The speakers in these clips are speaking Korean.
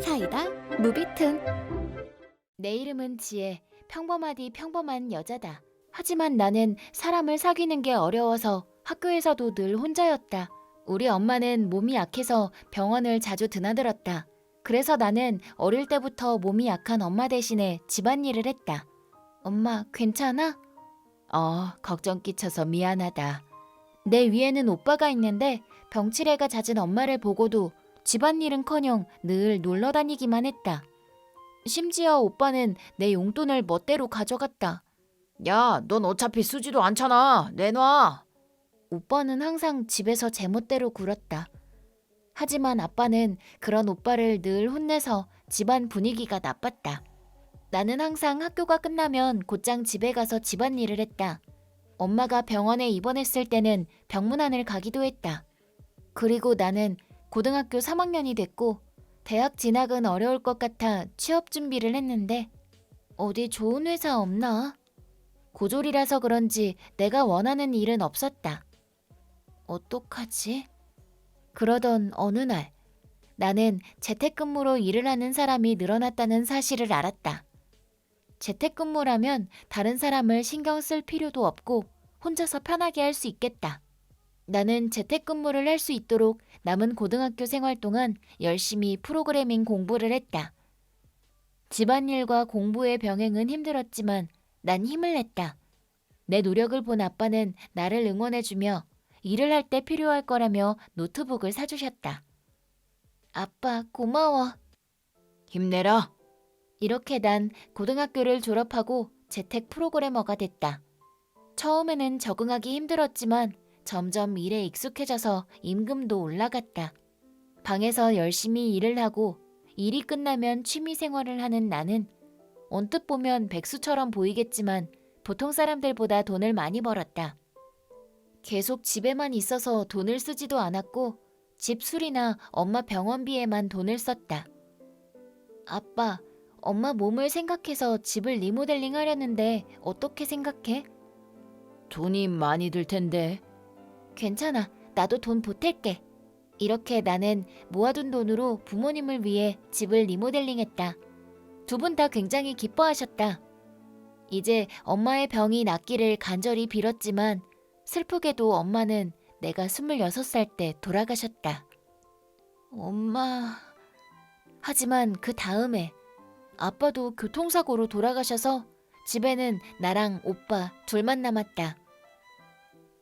사이다 무비튼. 내 이름은 지혜 평범하디 평범한 여자다. 하지만 나는 사람을 사귀는 게 어려워서 학교에서도 늘 혼자였다. 우리 엄마는 몸이 약해서 병원을 자주 드나들었다. 그래서 나는 어릴 때부터 몸이 약한 엄마 대신에 집안일을 했다. 엄마 괜찮아? 어 걱정 끼쳐서 미안하다. 내 위에는 오빠가 있는데 병치레가 잦은 엄마를 보고도 집안일은커녕 늘 놀러 다니기만 했다. 심지어 오빠는 내 용돈을 멋대로 가져갔다. 야, 넌 어차피 쓰지도 않잖아. 내놔. 오빠는 항상 집에서 제멋대로 굴었다. 하지만 아빠는 그런 오빠를 늘 혼내서 집안 분위기가 나빴다. 나는 항상 학교가 끝나면 곧장 집에 가서 집안일을 했다. 엄마가 병원에 입원했을 때는 병문안을 가기도 했다. 그리고 나는 고등학교 3학년이 됐고 대학 진학은 어려울 것 같아 취업 준비를 했는데 어디 좋은 회사 없나? 고졸이라서 그런지 내가 원하는 일은 없었다. 어떡하지? 그러던 어느 날 나는 재택근무로 일을 하는 사람이 늘어났다는 사실을 알았다. 재택근무라면 다른 사람을 신경 쓸 필요도 없고 혼자서 편하게 할 수 있겠다. 나는 재택근무를 할 수 있도록 남은 고등학교 생활 동안 열심히 프로그래밍 공부를 했다. 집안일과 공부의 병행은 힘들었지만 난 힘을 냈다. 내 노력을 본 아빠는 나를 응원해주며 일을 할 때 필요할 거라며 노트북을 사주셨다. 아빠, 고마워. 힘내라. 이렇게 난 고등학교를 졸업하고 재택 프로그래머가 됐다. 처음에는 적응하기 힘들었지만 점점 일에 익숙해져서 임금도 올라갔다. 방에서 열심히 일을 하고 일이 끝나면 취미 생활을 하는 나는 언뜻 보면 백수처럼 보이겠지만 보통 사람들보다 돈을 많이 벌었다. 계속 집에만 있어서 돈을 쓰지도 않았고 집 수리나 엄마 병원비에만 돈을 썼다. 아빠, 엄마 몸을 생각해서 집을 리모델링 하려는데 어떻게 생각해? 돈이 많이 들 텐데. 괜찮아. 나도 돈 보탤게. 이렇게 나는 모아둔 돈으로 부모님을 위해 집을 리모델링했다. 두 분 다 굉장히 기뻐하셨다. 이제 엄마의 병이 낫기를 간절히 빌었지만 슬프게도 엄마는 내가 26살 때 돌아가셨다. 엄마. 하지만 그 다음에 아빠도 교통사고로 돌아가셔서 집에는 나랑 오빠 둘만 남았다.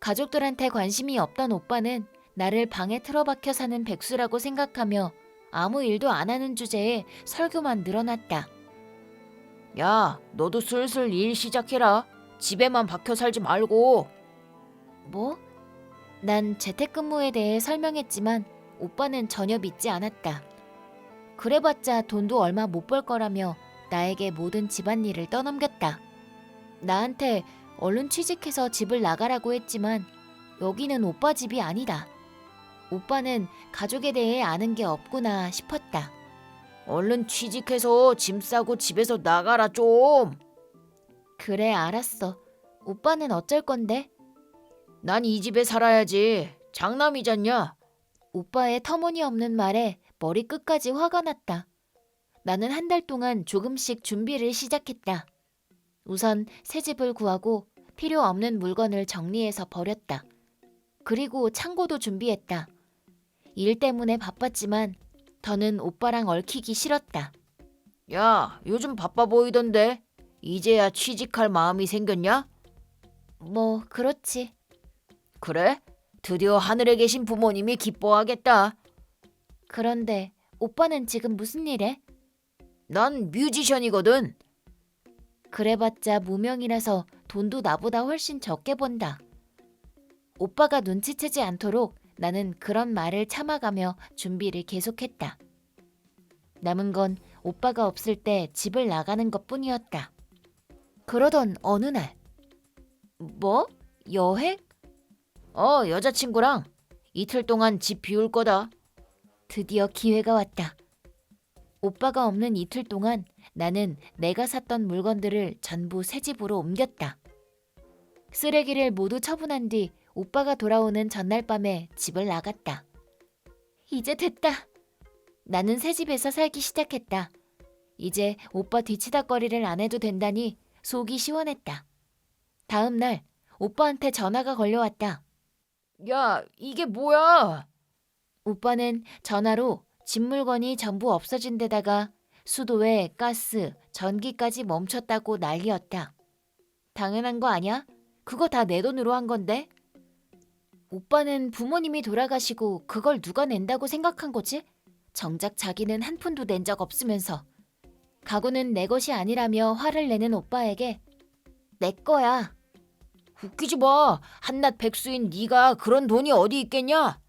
가족들한테 관심이 없던 오빠는 나를 방에 틀어박혀 사는 백수라고 생각하며 아무 일도 안 하는 주제에 설교만 늘어났다. 야, 너도 슬슬 일 시작해라. 집에만 박혀 살지 말고. 뭐? 난 재택근무에 대해 설명했지만 오빠는 전혀 믿지 않았다. 그래봤자 돈도 얼마 못 벌 거라며 나에게 모든 집안일을 떠넘겼다. 나한테 얼른 취직해서 집을 나가라고 했지만 여기는 오빠 집이 아니다. 오빠는 가족에 대해 아는 게 없구나 싶었다. 얼른 취직해서 짐 싸고 집에서 나가라 좀. 그래, 알았어. 오빠는 어쩔 건데? 난 이 집에 살아야지. 장남이잖냐? 오빠의 터무니없는 말에 머리 끝까지 화가 났다. 나는 한 달 동안 조금씩 준비를 시작했다. 우선 새 집을 구하고 필요 없는 물건을 정리해서 버렸다. 그리고 창고도 준비했다. 일 때문에 바빴지만 더는 오빠랑 얽히기 싫었다. 야, 요즘 바빠 보이던데. 이제야 취직할 마음이 생겼냐? 뭐 그렇지. 그래? 드디어 하늘에 계신 부모님이 기뻐하겠다. 그런데 오빠는 지금 무슨 일해? 난 뮤지션이거든. 그래봤자 무명이라서 돈도 나보다 훨씬 적게 번다. 오빠가 눈치채지 않도록 나는 그런 말을 참아가며 준비를 계속했다. 남은 건 오빠가 없을 때 집을 나가는 것 뿐이었다. 그러던 어느 날. 뭐? 여행? 어, 여자친구랑 이틀 동안 집 비울 거다. 드디어 기회가 왔다. 오빠가 없는 이틀 동안 나는 내가 샀던 물건들을 전부 새 집으로 옮겼다. 쓰레기를 모두 처분한 뒤 오빠가 돌아오는 전날 밤에 집을 나갔다. 이제 됐다. 나는 새 집에서 살기 시작했다. 이제 오빠 뒤치다거리를 안 해도 된다니 속이 시원했다. 다음 날 오빠한테 전화가 걸려왔다. 야, 이게 뭐야? 오빠는 전화로 집 물건이 전부 없어진 데다가 수도에 가스, 전기까지 멈췄다고 난리였다. 당연한 거 아니야? 그거 다 내 돈으로 한 건데? 오빠는 부모님이 돌아가시고 그걸 누가 낸다고 생각한 거지? 정작 자기는 한 푼도 낸 적 없으면서 가구는 내 것이 아니라며 화를 내는 오빠에게 내 거야. 웃기지 마. 한낱 백수인 네가 그런 돈이 어디 있겠냐?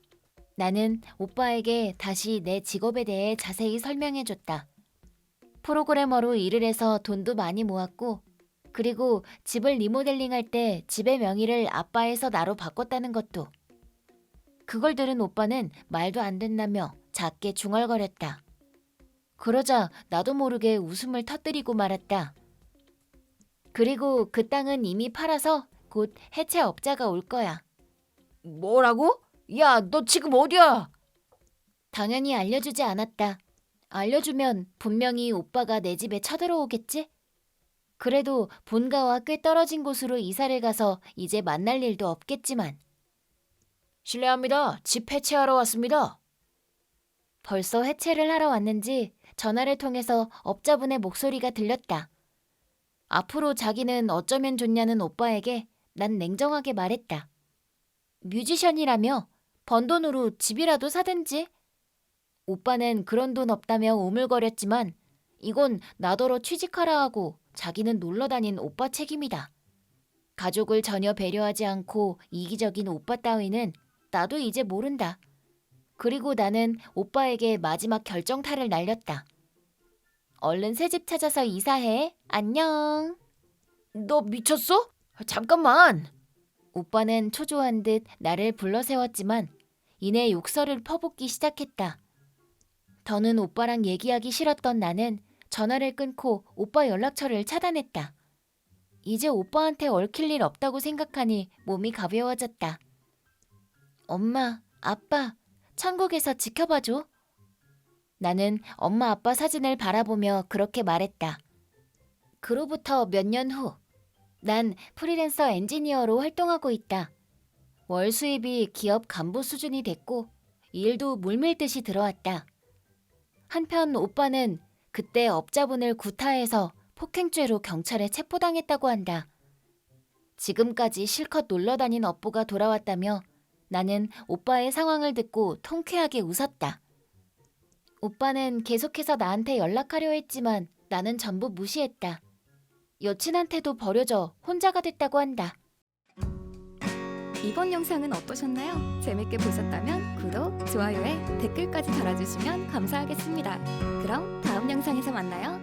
나는 오빠에게 다시 내 직업에 대해 자세히 설명해줬다. 프로그래머로 일을 해서 돈도 많이 모았고, 그리고 집을 리모델링 할 때 집의 명의를 아빠에서 나로 바꿨다는 것도. 그걸 들은 오빠는 말도 안 된다며 작게 중얼거렸다. 그러자 나도 모르게 웃음을 터뜨리고 말았다. 그리고 그 땅은 이미 팔아서 곧 해체업자가 올 거야. 뭐라고? 야, 너 지금 어디야? 당연히 알려주지 않았다. 알려주면 분명히 오빠가 내 집에 쳐들어오겠지? 그래도 본가와 꽤 떨어진 곳으로 이사를 가서 이제 만날 일도 없겠지만 실례합니다. 집 해체하러 왔습니다. 벌써 해체를 하러 왔는지 전화를 통해서 업자분의 목소리가 들렸다. 앞으로 자기는 어쩌면 좋냐는 오빠에게 난 냉정하게 말했다. 뮤지션이라며 번 돈으로 집이라도 사든지. 오빠는 그런 돈 없다며 오물거렸지만 이건 나더러 취직하라 하고 자기는 놀러 다닌 오빠 책임이다. 가족을 전혀 배려하지 않고 이기적인 오빠 따위는 나도 이제 모른다. 그리고 나는 오빠에게 마지막 결정타를 날렸다. 얼른 새 집 찾아서 이사해. 안녕. 너 미쳤어? 잠깐만. 오빠는 초조한 듯 나를 불러 세웠지만 이내 욕설을 퍼붓기 시작했다. 더는 오빠랑 얘기하기 싫었던 나는 전화를 끊고 오빠 연락처를 차단했다. 이제 오빠한테 얽힐 일 없다고 생각하니 몸이 가벼워졌다. 엄마, 아빠, 천국에서 지켜봐줘. 나는 엄마 아빠 사진을 바라보며 그렇게 말했다. 그로부터 몇 년 후, 난 프리랜서 엔지니어로 활동하고 있다. 월 수입이 기업 간부 수준이 됐고 일도 물밀듯이 들어왔다. 한편 오빠는 그때 업자분을 구타해서 폭행죄로 경찰에 체포당했다고 한다. 지금까지 실컷 놀러 다닌 업보가 돌아왔다며 나는 오빠의 상황을 듣고 통쾌하게 웃었다. 오빠는 계속해서 나한테 연락하려 했지만 나는 전부 무시했다. 여친한테도 버려져 혼자가 됐다고 한다. 이번 영상은 어떠셨나요? 재밌게 보셨다면 구독, 좋아요에 댓글까지 달아주시면 감사하겠습니다. 그럼 다음 영상에서 만나요.